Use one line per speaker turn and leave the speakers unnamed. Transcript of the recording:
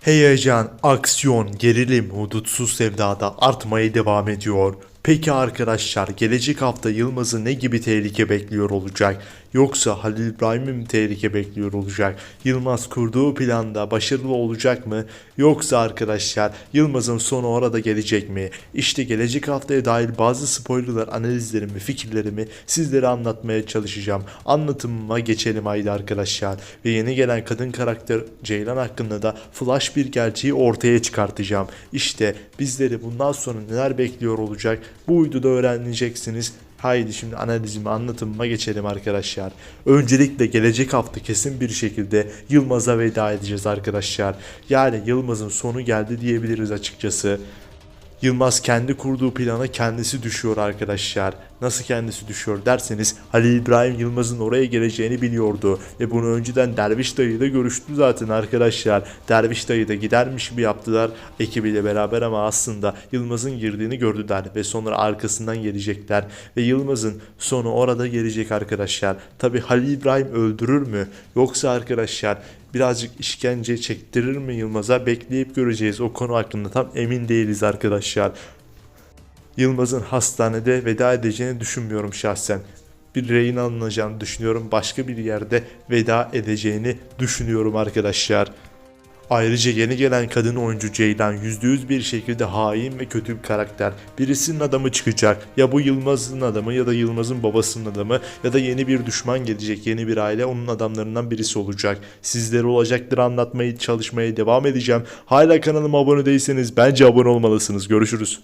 Heyecan, aksiyon, gerilim, hudutsuz sevdada artmaya devam ediyor. Peki arkadaşlar gelecek hafta Yılmaz'ı ne gibi tehlike bekliyor olacak? Yoksa Halil İbrahim'i mi tehlike bekliyor olacak? Yılmaz kurduğu planda başarılı olacak mı? Yoksa arkadaşlar Yılmaz'ın sonu orada gelecek mi? İşte gelecek haftaya dair bazı spoilerlar, analizlerimi, fikirlerimi sizlere anlatmaya çalışacağım. Anlatımıma geçelim haydi arkadaşlar. Ve yeni gelen kadın karakter Ceylan hakkında da flash bir gerçeği ortaya çıkartacağım. İşte bizleri bundan sonra neler bekliyor olacak bu videoda öğreneceksiniz. Haydi şimdi analizime anlatımıma geçelim arkadaşlar. Öncelikle gelecek hafta kesin bir şekilde Yılmaz'a veda edeceğiz arkadaşlar. Yani Yılmaz'ın sonu geldi diyebiliriz açıkçası. Yılmaz kendi kurduğu plana kendisi düşüyor arkadaşlar. Nasıl kendisi düşüyor derseniz Halil İbrahim Yılmaz'ın oraya geleceğini biliyordu. Ve bunu önceden Derviş dayı da görüştü zaten arkadaşlar. Derviş dayı da gidermiş gibi yaptılar ekibiyle beraber ama aslında Yılmaz'ın girdiğini gördüler. Ve sonra arkasından gelecekler. Ve Yılmaz'ın sonu orada gelecek arkadaşlar. Tabi Halil İbrahim öldürür mü? Yoksa arkadaşlar birazcık işkence çektirir mi Yılmaz'a bekleyip göreceğiz. O konu hakkında tam emin değiliz arkadaşlar. Yılmaz'ın hastanede veda edeceğini düşünmüyorum şahsen. Bir rehin alınacağını düşünüyorum. Başka bir yerde veda edeceğini düşünüyorum arkadaşlar. Ayrıca yeni gelen kadın oyuncu Ceylan %100 bir şekilde hain ve kötü bir karakter. Birisinin adamı çıkacak. Ya bu Yılmaz'ın adamı ya da Yılmaz'ın babasının adamı ya da yeni bir düşman gelecek. Yeni bir aile onun adamlarından birisi olacak. Sizlere olacaktır anlatmaya çalışmaya devam edeceğim. Hala kanalıma abone değilseniz bence abone olmalısınız. Görüşürüz.